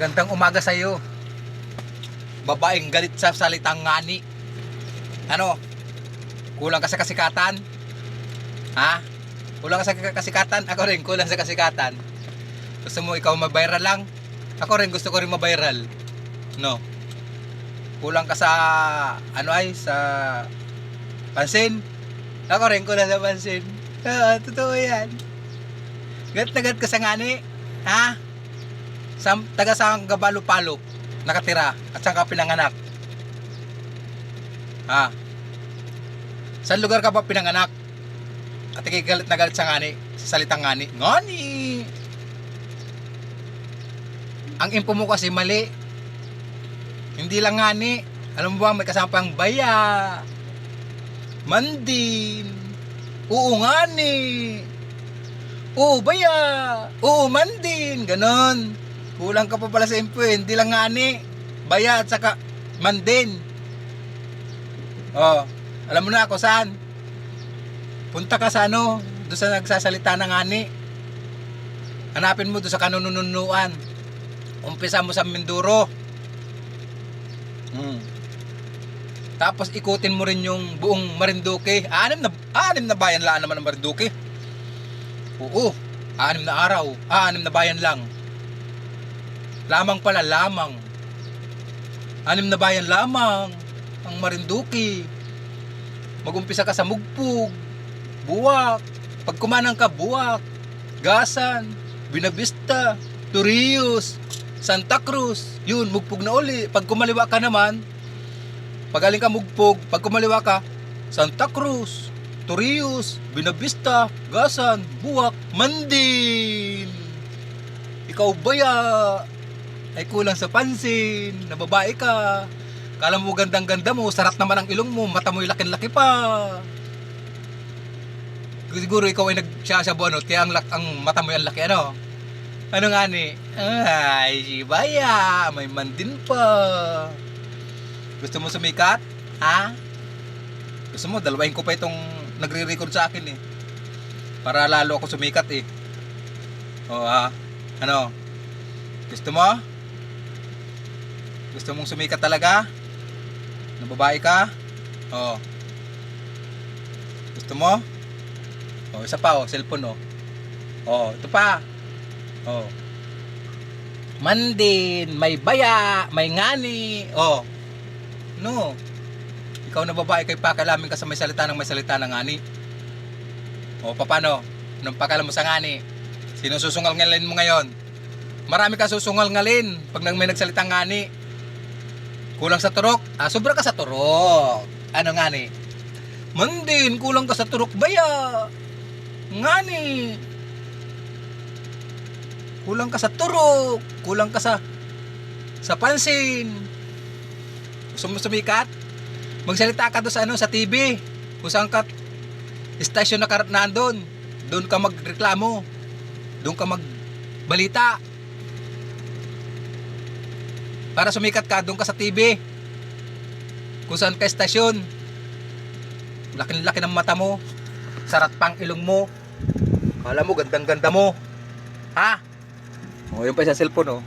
Magandang umaga sa iyo. Babaeng galit sa salitang ngani. Ano? Kulang ka sa kasikatan? Ha? Kulang ka sa kasikatan? Ako rin, kulang sa kasikatan. Gusto mo ikaw mabiral lang? Ako rin, gusto ko rin mabiral. No? Kulang ka sa, ano ay, sa pansin? Ako rin, kulang sa pansin. Oo, totoo yan. Gat na gat ka sa ngani? Ha? Sa, taga sa Gabalupalop nakatira at saan ka pinanganak? Ha? Saan lugar ka ba pinanganak? At ikay galit na galit sa ngani, sa salitang ngani. Ngani! Ang info mo kasi mali. Hindi lang ngani. Alam mo ba, may kasama pang baya. Mandin. Oo ngani. Oo baya. Oo mandin. Ganon. Kulang ka pa pala sa info eh. Hindi lang ngani. Baya at saka mandin. Oh, alam mo na ako saan? Punta ka sa ano, doon sa nagsasalita ng ngani. Hanapin mo doon sa kanununuan. Umpisa mo sa Minduro. Hmm. Tapos ikutin mo rin yung buong Marinduque. Anim na, anim na bayan lang naman ng Marinduque. Oo, anim na araw. Anim na bayan lang. Lamang pala, lamang. Anim na bayan lamang ang Marinduque. Magumpisa ka sa Mugpug, Buwak, pag kumanang ka, Buwak, Gasan, Binavista, Torrijos, Santa Cruz, yun, Mugpug na uli. Pag kumaliwa ka naman, pag aling ka Mugpug, pag kumaliwa ka, Santa Cruz, Torrijos, Binavista, Gasan, Buwak, Mandin. Ikaw baya, ay kulang sa pansin, na babae ka. Kala mo gandang-ganda mo, sarat naman ang ilong mo, mata mo'y laki-laki pa. Siguro ikaw ay nagsasabuan, no? kaya ang, ang mata mo yung laki, ano? Ano nga ni? Ay, si Baya, may mandin pa. Gusto mo sumikat? Ha? Gusto mo, dalawahin ko pa itong nagre-record sa akin eh. Para lalo ako sumikat eh. O ha? Ano? Gusto mo? Gusto mong sumikat talaga? Na babae ka? Oo. Gusto mo? Oh, isa pa oh, cellphone oh. Oh, ito pa. Oh. Mandin, may baya, may ngani. Oh. No. Ikaw na babae kay pakalamin ka sa may salita ng may salita ng ngani. Oh, paano? Anong pakalam mo sa ngani? Sino susungal ngalin mo ngayon? Marami ka susungal ngalin pag nang may nagsalitang ngani. Kulang sa turok? Ah, sobra ka sa turok. Ano nga ni? Mandin, kulang ka sa turok baya. Nga ni. Kulang ka sa turok. Kulang ka sa sa pansin. Gusto mo sumikat? Magsalita ka doon sa ano, sa TV. Kung saan ka istasyon na ka nandun. Doon ka magreklamo. Doon ka magbalita. Para sumikat ka, doon ka sa TV. Kung saan ka estasyon. Laki-laki ng mata mo. Sarat pang ilong mo. Kala mo, gandang-ganda mo. Ha? O, yun pa sa cellphone, oh.